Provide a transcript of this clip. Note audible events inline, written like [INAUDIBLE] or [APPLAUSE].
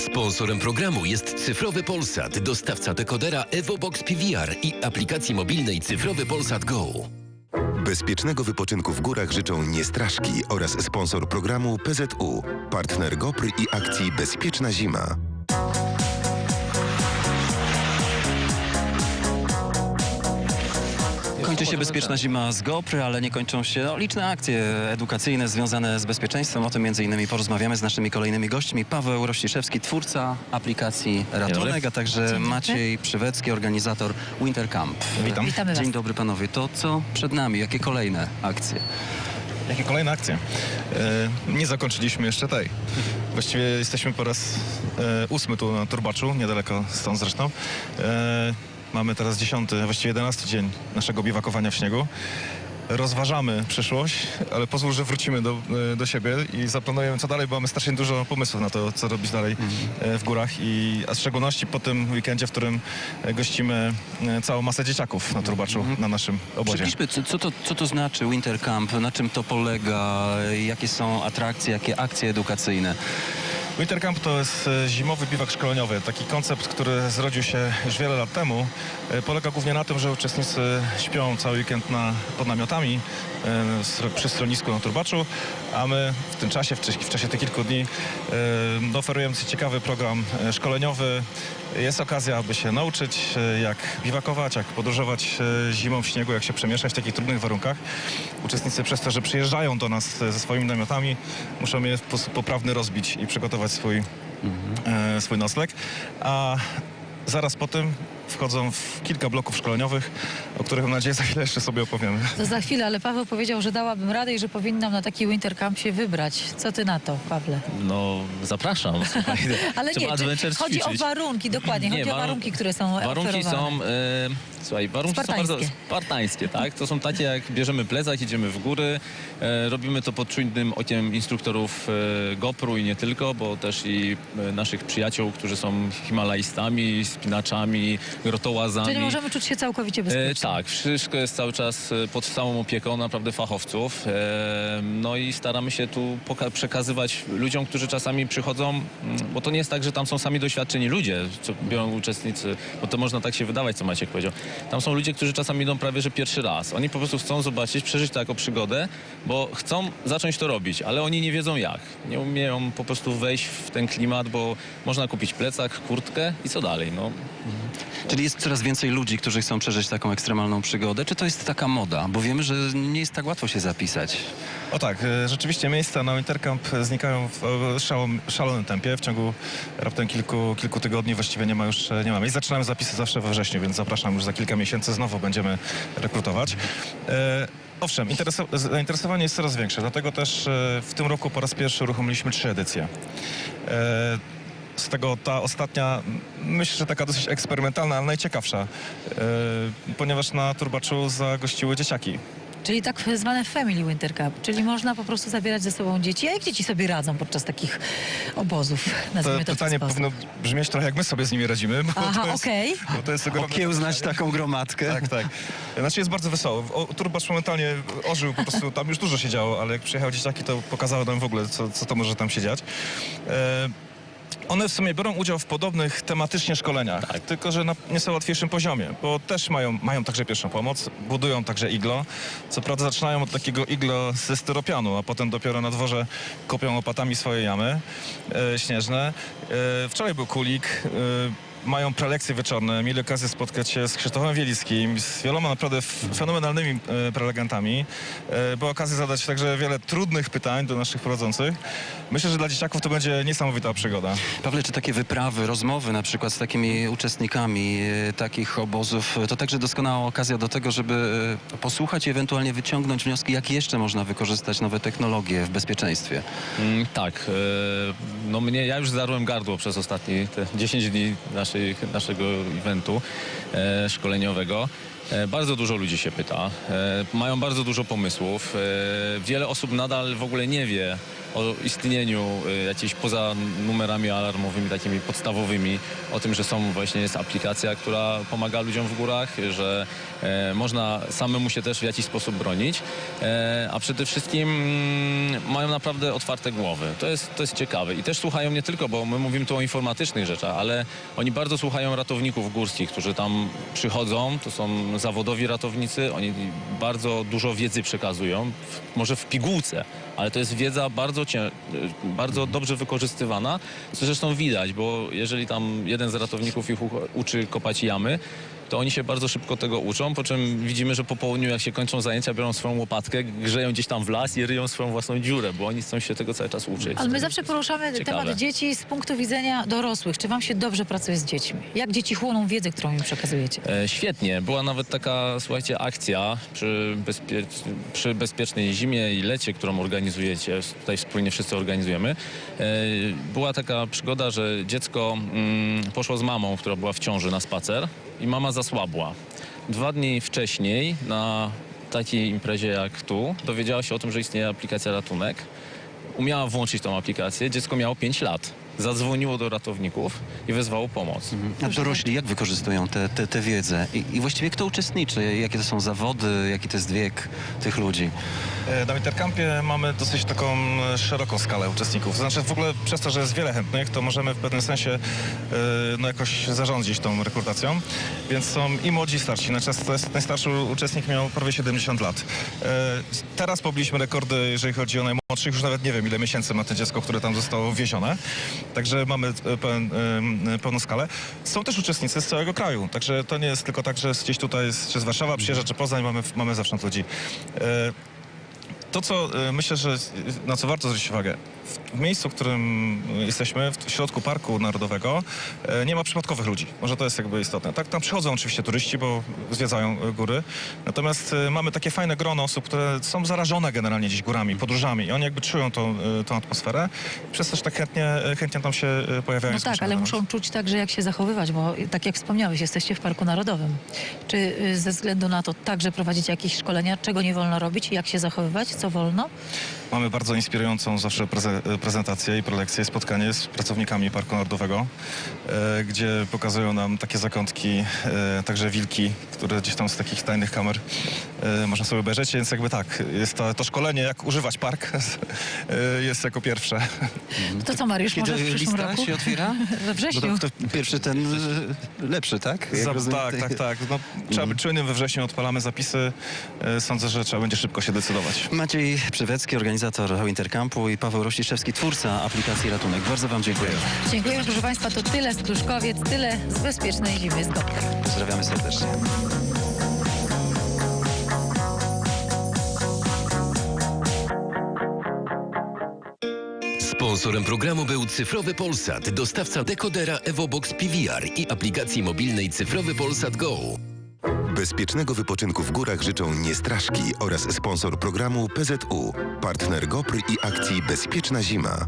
Sponsorem programu jest Cyfrowy Polsat, dostawca dekodera EvoBox PVR i aplikacji mobilnej Cyfrowy Polsat Go. Bezpiecznego wypoczynku w górach życzą Niestraszki oraz sponsor programu PZU, partner GoPry i akcji Bezpieczna Zima. Kończy się bezpieczna zima z GoPry, ale nie kończą się no, liczne akcje edukacyjne związane z bezpieczeństwem. O tym między innymi porozmawiamy z naszymi kolejnymi gośćmi. Paweł Rościszewski, twórca aplikacji Ratunek, a także Maciej Przywecki, organizator Winter Camp. Witam. Witamy Dzień dobry panowie. To co przed nami? Jakie kolejne akcje? Jakie kolejne akcje? E, nie zakończyliśmy jeszcze tej. Właściwie jesteśmy po raz e, ósmy tu na Turbaczu, niedaleko stąd zresztą. E, mamy teraz dziesiąty, właściwie jedenasty dzień naszego biwakowania w śniegu. Rozważamy przyszłość, ale pozwól, że wrócimy do, e, do siebie i zaplanujemy co dalej, bo mamy strasznie dużo pomysłów na to, co robić dalej e, w górach i a w szczególności po tym weekendzie, w którym e, gościmy całą masę dzieciaków na Turbaczu, na naszym obozie. Przybliżmy, co, to, co to znaczy Winter Camp, na czym to polega, jakie są atrakcje, jakie akcje edukacyjne. Winter Camp to jest e, zimowy biwak szkoleniowy. Taki koncept, który zrodził się już wiele lat temu. E, Polega głównie na tym, że uczestnicy śpią cały weekend na, pod namiotami e, przy schronisku na Turbaczu, a my w tym czasie, w, czasie- tych kilku dni oferujemy ciekawy program szkoleniowy. Jest okazja, aby się nauczyć, jak biwakować, jak podróżować zimą w śniegu, jak się przemieszczać w takich trudnych warunkach. Uczestnicy przez to, że przyjeżdżają do nas ze swoimi namiotami, muszą je w sposób poprawny rozbić i przygotować swój, e, swój nocleg. A zaraz po tym wchodzą w kilka bloków szkoleniowych, o których mam nadzieję za chwilę jeszcze sobie opowiemy. To za chwilę, ale Paweł powiedział, że dałabym radę i że powinnam na taki Winter Camp się wybrać. Co ty na to, Pawle? No, zapraszam. [LAUGHS] Ale trzeba nie, chodzi o ćwiczyć. warunki, dokładnie. Nie, chodzi o warun- warunki, które są Warunki oferowane. są, e, słuchaj, warunki są bardzo Spartańskie. tak? To są takie, jak bierzemy plecak, idziemy w góry, e, robimy to pod czujnym okiem instruktorów e, GoPru i nie tylko, bo też i e, naszych przyjaciół, którzy są himalajstami, spinaczami, grotołazami. Czyli możemy czuć się całkowicie E, bezpiecznie. tak, wszystko jest cały czas e, pod całą opieką naprawdę fachowców. E, no i staramy się tu przekazywać ludziom, którzy czasami przychodzą, bo to nie jest tak, że tam są sami doświadczeni ludzie, co biorą uczestnicy, bo to można tak się wydawać, co Maciek powiedział. Tam są ludzie, którzy czasami idą prawie, że pierwszy raz. Oni po prostu chcą zobaczyć, przeżyć to jako przygodę, bo chcą zacząć to robić, ale oni nie wiedzą jak. Nie umieją po prostu wejść w ten klimat, bo można kupić plecak, kurtkę i co dalej, no. Czyli jest coraz więcej ludzi, którzy chcą przeżyć taką ekstremalną przygodę. Czy to jest taka moda? Bo wiemy, że nie jest tak łatwo się zapisać. O tak, e, rzeczywiście miejsca na Wintercamp znikają w e, szalonym tempie. W ciągu raptem kilku, kilku tygodni właściwie nie ma już e, nie ma miejsc. Zaczynamy zapisy zawsze we wrześniu, więc zapraszam już za kilka miesięcy. Znowu będziemy rekrutować. Owszem, intereso- zainteresowanie jest coraz większe, dlatego też w tym roku po raz pierwszy uruchomiliśmy trzy edycje. Z tego ta ostatnia, myślę, że taka dosyć eksperymentalna, ale najciekawsza, e, ponieważ na Turbaczu zagościły dzieciaki. Czyli tak zwane Family Winter Camp. Czyli można po prostu zabierać ze sobą dzieci. A jak dzieci sobie radzą podczas takich obozów? To Nazwijmy to, pytanie sposób. powinno brzmieć trochę jak my sobie z nimi radzimy. Bo Aha, okej. bo to jest Okiełznać taką gromadkę. Tak, tak. Znaczy jest bardzo wesoło. O, Turbacz momentalnie ożył, po prostu tam już dużo się działo, ale jak przyjechały dzieciaki, to pokazały nam w ogóle, co, co to może tam się dziać. E, one w sumie biorą udział w podobnych tematycznie szkoleniach, Tak. tylko że na nieco łatwiejszym poziomie, bo też mają, mają także pierwszą pomoc, budują także iglo. Co prawda zaczynają od takiego iglo ze styropianu, a potem dopiero na dworze kopią łopatami swoje jamy e, śnieżne. E, wczoraj był kulik. E, mają prelekcje wieczorne, mieli okazję spotkać się z Krzysztofem Wielickim, z wieloma naprawdę fenomenalnymi e, prelegentami. E, była okazja zadać także wiele trudnych pytań do naszych prowadzących. Myślę, że dla dzieciaków to będzie niesamowita przygoda. Pawle, czy takie wyprawy, rozmowy na przykład z takimi uczestnikami e, takich obozów, to także doskonała okazja do tego, żeby posłuchać i ewentualnie wyciągnąć wnioski, jak jeszcze można wykorzystać nowe technologie w bezpieczeństwie? Mm, tak, no mnie, ja już zarłem gardło przez ostatnie te 10 dni naszej, naszego eventu e, szkoleniowego. E, Bardzo dużo ludzi się pyta, e, mają bardzo dużo pomysłów. Wiele osób nadal w ogóle nie wie o istnieniu e, jakichś poza numerami alarmowymi, takimi podstawowymi, o tym, że są właśnie jest aplikacja, która pomaga ludziom w górach, że e, można samemu się też w jakiś sposób bronić, e, a przede wszystkim mm, mają naprawdę otwarte głowy. To jest, to jest ciekawe. I też słuchają nie tylko, bo my mówimy tu o informatycznych rzeczach, ale oni bardzo słuchają ratowników górskich, którzy tam przychodzą, to są zawodowi ratownicy, oni bardzo dużo wiedzy przekazują, może w pigułce, ale to jest wiedza bardzo, cię, bardzo dobrze wykorzystywana, co zresztą widać, bo jeżeli tam jeden z ratowników ich uczy kopać jamy, to oni się bardzo szybko tego uczą, po czym widzimy, że po południu, jak się kończą zajęcia, biorą swoją łopatkę, grzeją gdzieś tam w las i ryją swoją własną dziurę, bo oni chcą się tego cały czas uczyć. Ale my zawsze poruszamy Ciekawe. temat dzieci z punktu widzenia dorosłych. Czy wam się dobrze pracuje z dziećmi? Jak dzieci chłoną wiedzę, którą im przekazujecie? E, świetnie. Była nawet taka, słuchajcie, akcja przy, bezpie przy Bezpiecznej Zimie i Lecie, którą organizujecie, tutaj wspólnie wszyscy organizujemy. E, była taka przygoda, że dziecko mm, poszło z mamą, która była w ciąży na spacer i mama zasłabła. Dwa dni wcześniej na takiej imprezie jak tu dowiedziała się o tym, że istnieje aplikacja Ratunek. Umiała włączyć tą aplikację. Dziecko miało 5 lat. Zadzwoniło do ratowników i wezwało pomoc. A dorośli jak wykorzystują tę te, te wiedzę? I, I właściwie kto uczestniczy? Jakie to są zawody? Jaki to jest wiek tych ludzi? E, Na Wintercampie mamy dosyć taką e, szeroką skalę uczestników. Znaczy w ogóle przez to, że jest wiele chętnych, to możemy w pewnym sensie e, no, jakoś zarządzić tą rekrutacją. Więc są i młodzi, i starsi. Najczęst- Najstarszy uczestnik miał prawie 70 lat. Teraz pobiliśmy rekordy, jeżeli chodzi o najmłodszych. Już nawet nie wiem, ile miesięcy ma to dziecko, które tam zostało wwiezione. Także mamy e, pełen, pełną skalę. Są też uczestnicy z całego kraju. Także to nie jest tylko tak, że gdzieś tutaj czy z Warszawa przyjeżdża, czy Poznań. Mamy, mamy zawsze ludzi. E, to, co y, myślę, że na co warto zwrócić uwagę, w- miejscu, w którym jesteśmy, w środku Parku Narodowego, e, nie ma przypadkowych ludzi. Może to jest jakby istotne. Tak, tam przychodzą oczywiście turyści, bo zwiedzają e, góry. Natomiast e, mamy takie fajne grono osób, które są zarażone generalnie gdzieś górami, podróżami. I oni jakby czują tą, e, tą atmosferę. Przez to, że tak chętnie, e, chętnie tam się e, pojawiają. No tak, ale muszą czuć także, jak się zachowywać, bo tak jak wspomniałeś, jesteście w Parku Narodowym. Czy ze względu na to także prowadzicie jakieś szkolenia, czego nie wolno robić, jak się zachowywać, co wolno? Mamy bardzo inspirującą zawsze preze- prezentację i prelekcję, spotkanie z pracownikami Parku Narodowego, e, gdzie pokazują nam takie zakątki, e, także wilki, które gdzieś tam z takich tajnych kamer e, można sobie obejrzeć, więc jakby tak, jest to, to szkolenie, jak używać park, [LAUGHS] jest jako pierwsze. To co, Mariusz, może w przyszłym lista roku? się otwiera? [LAUGHS] We Bo wrześniu. to, to pierwszy ten lepszy, tak? Za, rozumiem, tak, tak, tak. No, trzeba być czujnym, we wrześniu odpalamy zapisy. Sądzę, że trzeba będzie szybko się decydować. Maciej Przywecki, organizator Wintercampu i Paweł Rościszewski, twórca aplikacji Ratunek. Bardzo wam dziękuję. Dziękujemy, proszę Państwa. To tyle z Kluszkowiec, tyle z bezpiecznej zimy z Gopka. Pozdrawiamy serdecznie. Sponsorem programu był Cyfrowy Polsat, dostawca dekodera EvoBox PVR i aplikacji mobilnej Cyfrowy Polsat Go. Bezpiecznego wypoczynku w górach życzą Niestraszki oraz sponsor programu PZU, partner GOPR i akcji Bezpieczna Zima.